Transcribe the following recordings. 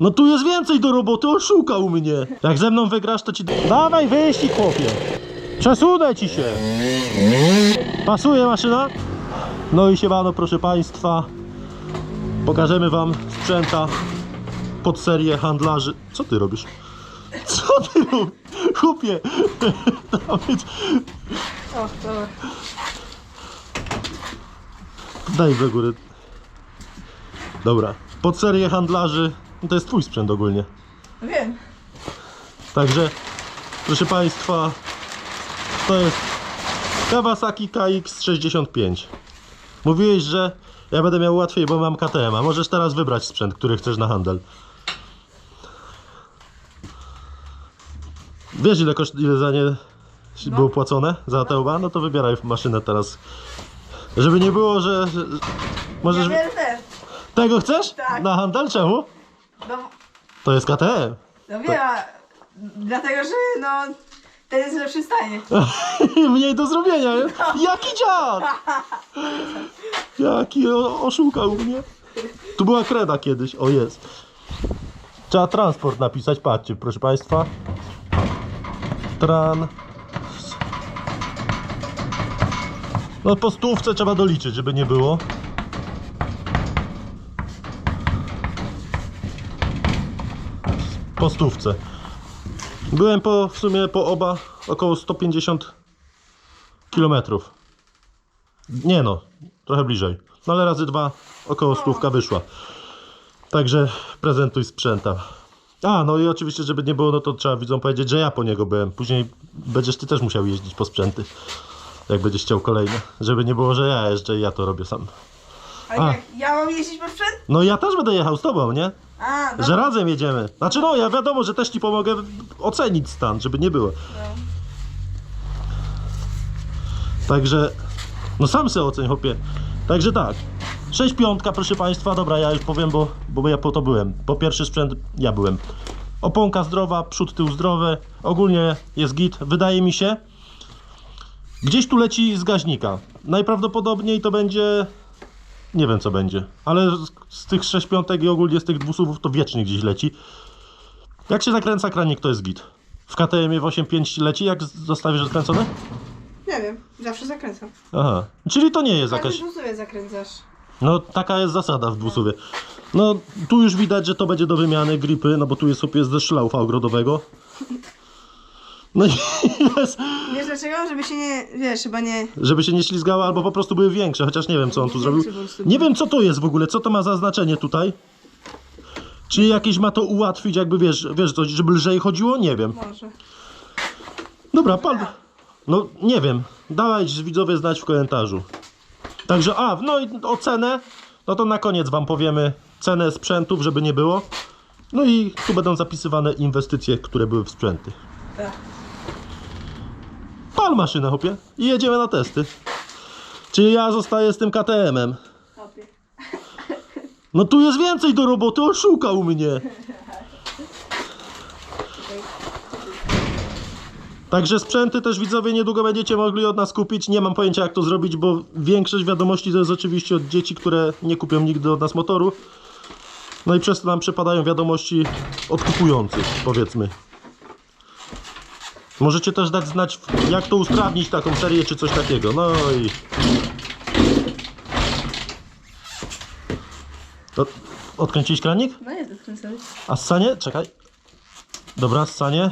No tu jest więcej do roboty, oszukał mnie. Jak ze mną wygrasz, to ci... Dawaj wyścig, chłopie. Przesunę ci się. Pasuje maszyna? No i siemano, proszę Państwa. Pokażemy Wam sprzęta pod serię handlarzy. Co Ty robisz? Co Ty robisz? Chłopie. Dawid. Daj do góry. Dobra. Pod serię handlarzy. No to jest Twój sprzęt ogólnie. Wiem. Także, proszę Państwa, to jest Kawasaki KX65. Mówiłeś, że ja będę miał łatwiej, bo mam KTM, a możesz teraz wybrać sprzęt, który chcesz na handel. Wiesz ile, koszt, ile za nie No. było płacone za Teoba? No to wybieraj maszynę teraz. Żeby nie było, że... że możesz... Ja. Tego chcesz? Tak. Na handel? Czemu? No, To jest KTM. no wiem, a dlatego, że no, ten jest w lepszym stanie. Mniej do zrobienia. nie? Jaki dziad! Jaki o- oszukał mnie. Tu była kreda kiedyś. O jest. Trzeba transport napisać. Patrzcie, proszę Państwa. Tran. No po stówce trzeba doliczyć, żeby nie było. Po stówce. Byłem po, w sumie po oba około 150 kilometrów. Nie no, trochę bliżej. No ale razy dwa około stówka wyszła. Także prezentuj sprzęta. A, no i oczywiście, żeby nie było, no to trzeba widzom powiedzieć, że ja po niego byłem. Później będziesz ty też musiał jeździć po sprzęty. Jak będziesz chciał kolejne. Żeby nie było, że ja jeżdżę i ja to robię sam. A, A. jak ja mam jeździć po sprzęt? No ja też będę jechał z tobą, nie? A, dobra. Że razem jedziemy. Znaczy no, ja wiadomo, że też ci pomogę ocenić stan, żeby nie było. No. Także, no sam se oceń, chłopie. Także tak, 6 piątka, proszę Państwa, dobra, ja już powiem, bo, bo ja po to byłem. Po pierwszy sprzęt ja byłem. Oponka zdrowa, przód, tył zdrowy, ogólnie jest git, wydaje mi się. Gdzieś tu leci z gaźnika. Najprawdopodobniej to będzie, nie wiem co będzie, ale z, tych 6 piątek i ogólnie z tych dwusłów to wiecznie gdzieś leci. Jak się zakręca kranik, to jest git. W KTM-ie w 8.5 leci, jak zostawisz rozkręcone? Nie wiem, zawsze zakręcam. Aha, czyli to nie jest jakaś... Każdy sobie zakręcasz. No taka jest zasada w dwusuwie. No tu już widać, że to będzie do wymiany gripy, no bo tu jest sobie ze szlaufa ogrodowego. No i jest, Wiesz dlaczego? Żeby się nie, wiesz, chyba nie... żeby się nie ślizgało, albo po prostu były większe, chociaż nie wiem co on tu zrobił. Nie wiem co to jest w ogóle, co to ma za znaczenie tutaj. Czy jakieś ma to ułatwić, jakby wiesz, wiesz coś, żeby lżej chodziło? Nie wiem. Może. Dobra, pal. No nie wiem. Dawaj widzowie znać w komentarzu. Także, a, no i ocenę. No to na koniec wam powiemy cenę sprzętów, żeby nie było. No i tu będą zapisywane inwestycje, które były w sprzęty. Tak. Pal maszynę, chłopie. I jedziemy na testy. Czyli ja zostaję z tym KTM-em. No tu jest więcej do roboty, oszukał mnie. Także sprzęty też widzowie niedługo będziecie mogli od nas kupić. Nie mam pojęcia jak to zrobić, bo większość wiadomości to jest oczywiście od dzieci, które nie kupią nigdy od nas motoru. No i przez to nam przepadają wiadomości od kupujących, powiedzmy. Możecie też dać znać, jak to usprawnić taką serię czy coś takiego. No i. To odkręcić kranik? No jest odkręcony. A ssanie? Czekaj. Dobra, ssanie.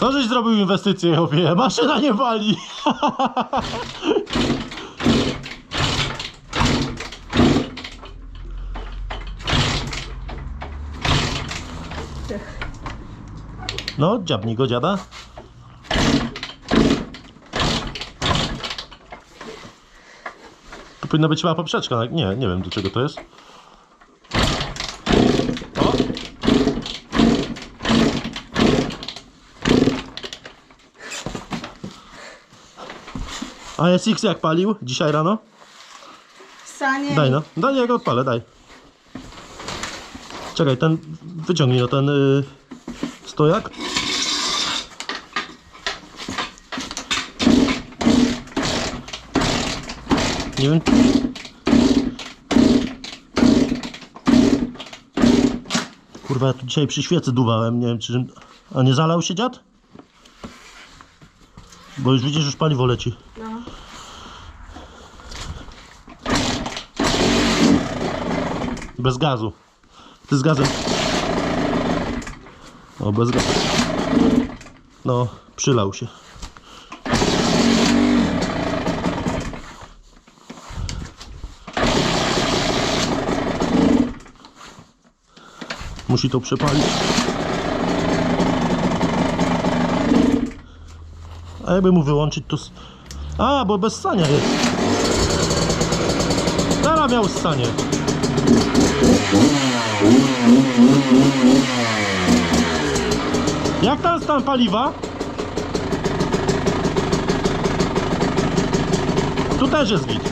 Co żeś zrobił inwestycję, chłopie? Maszyna nie wali. No, dziabnij go dziada. To powinna być chyba poprzeczka. tak? Nie, nie wiem do czego to jest. O! A SX jak palił dzisiaj rano? Sanie. Daj no, daj ja go odpalę, daj. Czekaj, ten wyciągnij no ten y, stojak. Nie wiem. Kurwa, ja tu dzisiaj przy świecy duwałem, nie wiem czy... A nie zalał się dziad? Bo już widzisz, już paliwo leci. No. Bez gazu. Ty z gazem. O, bez gazu. No, przylał się. Musi to przepalić. A jakby mu wyłączyć to... A, bo bez stania jest. Teraz miał stanie. Jak tam stan paliwa? Tu też jest git.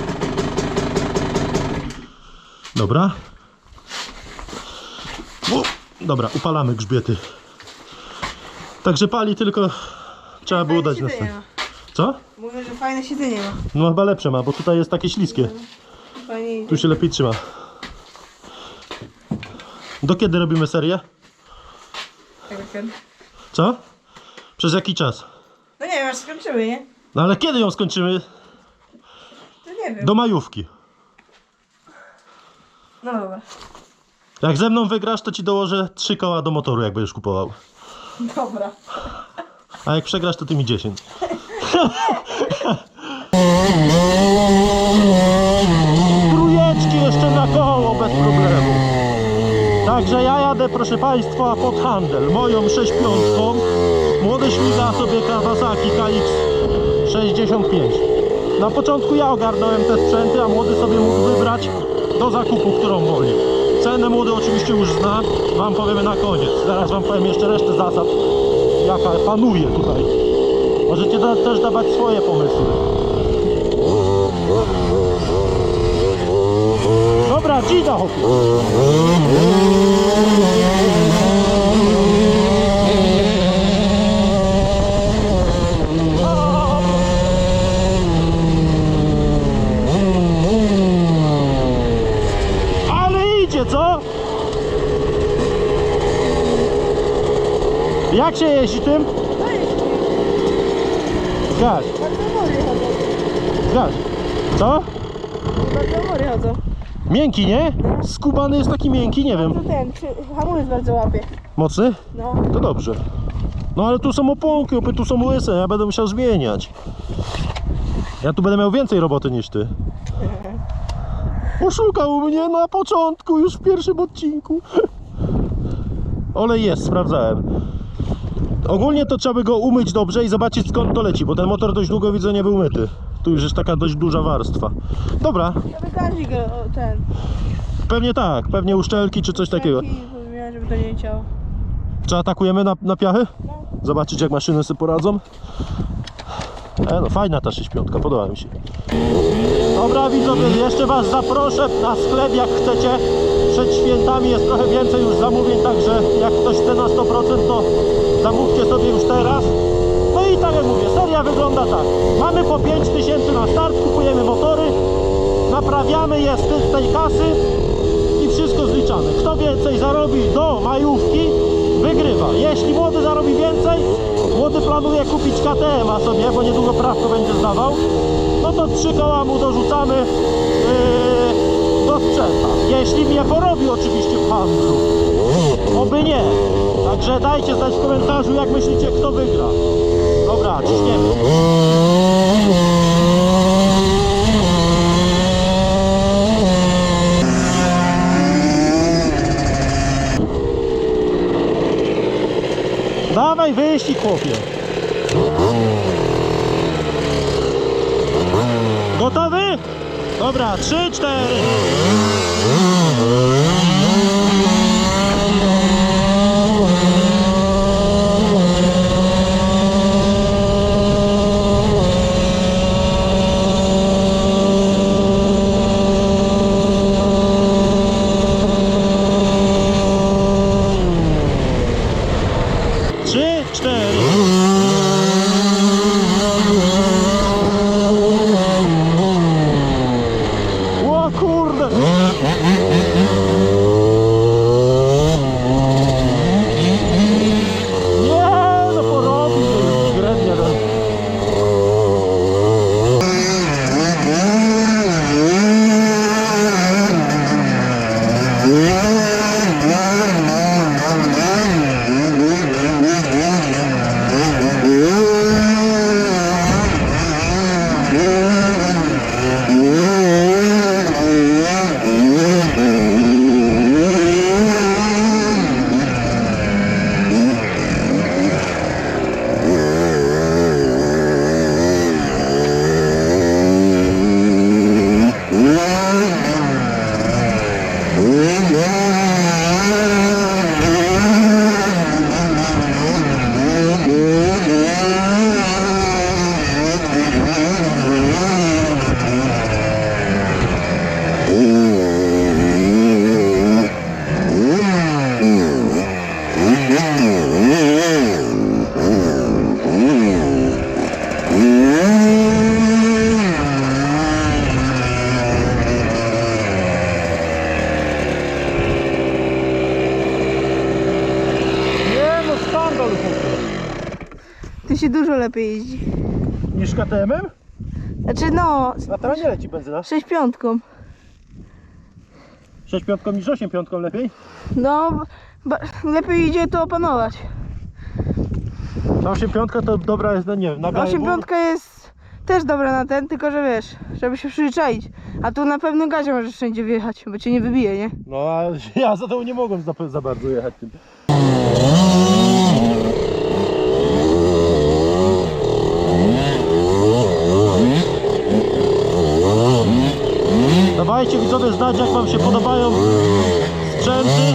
Dobra. Dobra, upalamy grzbiety. Także pali tylko trzeba było dać następne. ma. Co? Mówię, że fajne siedzenie ma. No chyba lepsze ma, bo tutaj jest takie śliskie. Fajnie idzie. Tu się lepiej trzyma. Do kiedy robimy serię? Tak, tak. Co? Przez jaki czas? No nie wiem, aż skończymy, nie? No ale kiedy ją skończymy? To nie wiem. Do majówki. No dobra. Jak ze mną wygrasz, to ci dołożę trzy koła do motoru, jak będziesz kupował. Dobra. A jak przegrasz, to ty mi 10. Trójeczki jeszcze na koło, bez problemu. Także ja jadę, proszę Państwa, pod handel. Moją 65. Młody śmiga sobie Kawasaki KX65. Na początku ja ogarnąłem te sprzęty, a młody sobie mógł wybrać do zakupu, którą woli. Cenę młody oczywiście już zna, Wam powiemy na koniec. Zaraz Wam powiem jeszcze resztę zasad, jaka panuje tutaj. Możecie da- też dawać swoje pomysły. Dobra, dzida chłopie. Ale idzie, co? Jak się jeździ tym? Chodzą. zgaś. Co? Bardzo mory chodzą. Miękki, nie? Skubany jest taki miękki, nie wiem. To ten, hamulec bardzo łapie. Mocny? No. To dobrze. No ale tu są oponki, opy tu są łyse, ja będę musiał zmieniać. Ja tu będę miał więcej roboty niż ty. Oszukał mnie na początku, już w pierwszym odcinku. Olej jest, sprawdzałem. Ogólnie to trzeba by go umyć dobrze i zobaczyć skąd to leci, bo ten motor dość długo widzę nie był myty. Tu już jest taka dość duża warstwa. Dobra, go, o, ten. pewnie tak, pewnie uszczelki czy coś takiego. Taki, powiem, żeby to nie leciało. Czy atakujemy na, na piachy? No. Zobaczyć jak maszyny sobie poradzą. E no, fajna ta 65, podoba mi się. Dobra widzowie, jeszcze Was zaproszę na sklep jak chcecie. Przed świętami jest trochę więcej już zamówień, także jak ktoś chce na 100% to zamówcie sobie już teraz. No i tak jak mówię, seria wygląda tak. Mamy po 5000 na start, kupujemy motory, naprawiamy je z tej- kasy i wszystko zliczamy. Kto więcej zarobi do majówki, wygrywa. Jeśli młody zarobi więcej, młody planuje kupić KTM a sobie, bo niedługo prawko będzie zdawał, no to trzy koła mu dorzucamy do. Jeśli mnie porobi oczywiście w handlu. Oby nie. Także dajcie znać w komentarzu, jak myślicie, kto wygra. Dobra, ciśniemy. Dawaj wyścig, chłopie. Gotowy? Dobra, trzy, cztery. Trzy, cztery. O kurde! Nie no, skandal chłopie. Się dużo lepiej jeździ. Niż KTM-em? Znaczy no, A teraz nie leci benzyna. 6 piątką. 6 piątką niż 8 piątką lepiej? No, lepiej idzie to opanować. Ta 8 piątka to dobra jest, no nie wiem, na białej 8 gór- piątka jest też dobra na ten, tylko że wiesz, żeby się przyzwyczaić. A tu na pewno gazie możesz wszędzie wjechać, bo cię nie wybije, nie? No a ja za to nie mogłem za, za bardzo jechać tym. Dawajcie widzowie znać jak wam się podobają sprzęty.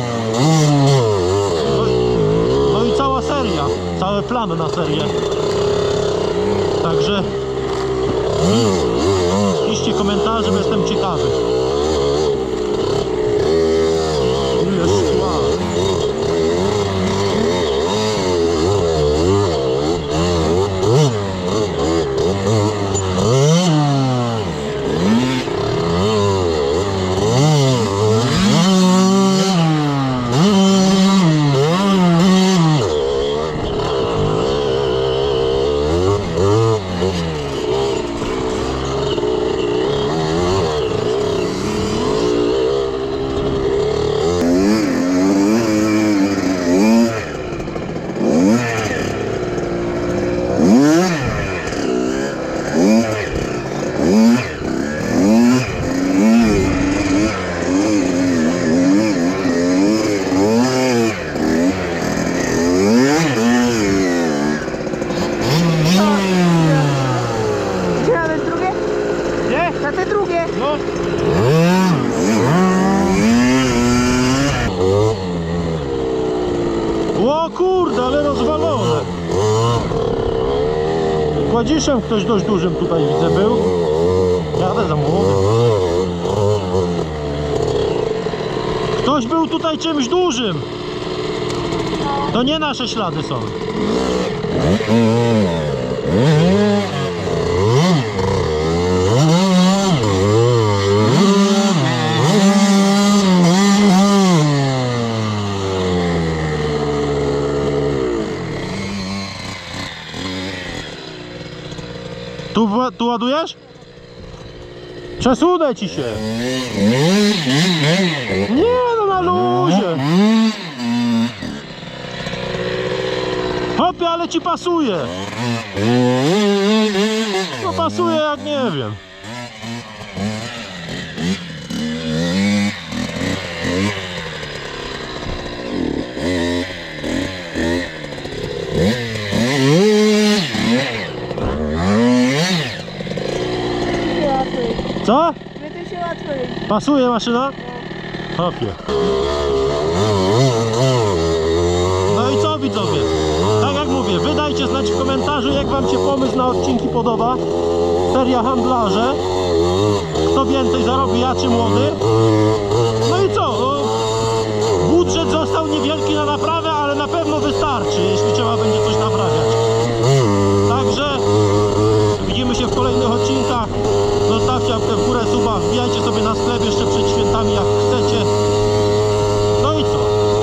No, i- cała seria, cały plan na serię. Także piszcie komentarze, bo jestem ciekawy. Ile szkła. Gdzie na te drugie? Nie? Na te drugie! No. O kurde, ale rozwalone. Kładziszem ktoś dość dużym tutaj widzę był. Jadę za młodym. Ktoś był tutaj czymś dużym. To nie nasze ślady są. Tu, wa- tu ładujesz? Przesunę ci się. Nie no na luzie. Hopie, ale ci pasuje. No pasuje jak nie wiem. Co? No Wyty się łatwo. Pasuje maszyna? No. Hopie. No i co widzowie? Tak jak mówię, wydajcie znać w komentarzu, jak wam się pomysł na odcinki podoba. Seria handlarze. Kto więcej zarobi, ja czy młody? No i co? No, budżet został niewielki na naprawę, ale na pewno wystarczy, jeśli trzeba będzie coś naprawiać. 何ア